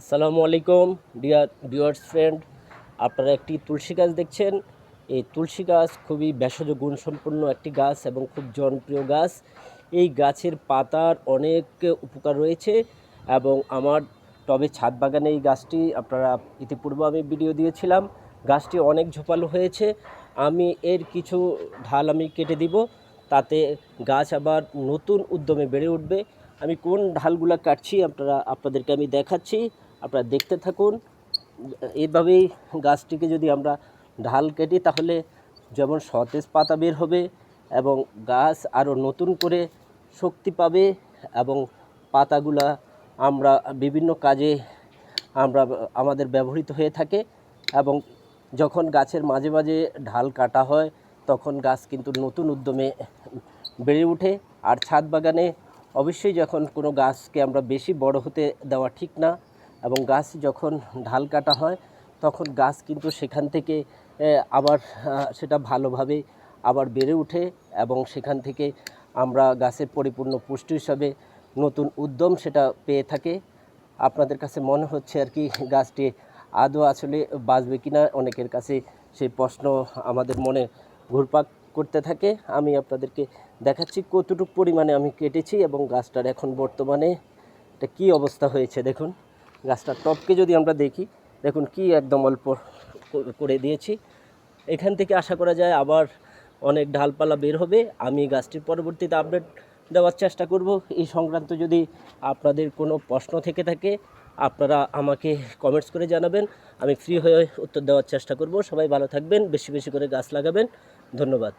আসসালামু আলাইকুম dear viewers friend আপনারা একটি তুলসী গাছ দেখছেন। এই তুলসী গাছ খুবই ভেষজ গুণসম্পন্ন একটি গাছ এবং খুব জনপ্রিয় গাছ। এই গাছের পাতার অনেক উপকার রয়েছে এবং আমার টবে ছাদ বাগানে এই গাছটি আপনারা ইতিপূর্বে আমি ভিডিও দিয়েছিলাম। গাছটি অনেক ঝোপালো হয়েছে। আমি এর কিছু ঢাল আমি কেটে দিব, তাতে গাছ আবার নতুন উদ্যমে বেড়ে উঠবে। আমি কোন ঢালগুলা কাটছি আপনারা, আপনাদেরকে আমি দেখাচ্ছি। আপনারা দেখতে থাকুন। এইভাবেই গাছটিকে যদি আমরা ঢাল কেটি, তাহলে যেমন সতেজ পাতা বের হবে এবং গাছ আরও নতুন করে শক্তি পাবে এবং পাতাগুলা আমরা বিভিন্ন কাজে আমরা আমাদের ব্যবহৃত হয়ে থাকে এবং যখন গাছের মাঝে মাঝে ঢাল কাটা হয়, তখন গাছ কিন্তু নতুন উদ্যমে বেড়ে ওঠে। আর ছাদ বাগানে অবশ্যই যখন কোনো গাছকে আমরা বেশি বড় হতে দেওয়া ঠিক না এবং গাছ যখন ঢাল কাটা হয়, তখন গাছ কিন্তু সেখান থেকে আবার সেটা ভালোভাবে আবার বেড়ে ওঠে এবং সেখান থেকে আমরা গাছের পরিপূর্ণ পুষ্টি হিসাবে নতুন উদ্যম সেটা পেয়ে থাকে। আপনাদের কাছে মনে হচ্ছে আর কি, গাছটি আদৌ আসলে বাঁচবে কিনা? অনেকের কাছে সেই প্রশ্ন আমাদের মনে ঘুরপাক করতে থাকে। আমি আপনাদেরকে দেখাচ্ছি কতটুকু পরিমাণে আমি কেটেছি এবং গাছটার এখন বর্তমানে এটা কী অবস্থা হয়েছে, দেখুন। গাছটার টপকে যদি আমরা দেখি, দেখুন কি একদম অল্প করে দিয়েছি। এখান থেকে আশা করা যায় আবার অনেক ডালপালা বের হবে। আমি গাছটির পরবর্তীতে আপডেট দেওয়ার চেষ্টা করব। এই সংক্রান্ত যদি আপনাদের কোনো প্রশ্ন থেকে থাকে, আপনারা আমাকে কমেন্টস করে জানাবেন। আমি ফ্রি হয়ে উত্তর দেওয়ার চেষ্টা করব। সবাই ভালো থাকবেন, বেশি বেশি করে গাছ লাগাবেন। ধন্যবাদ।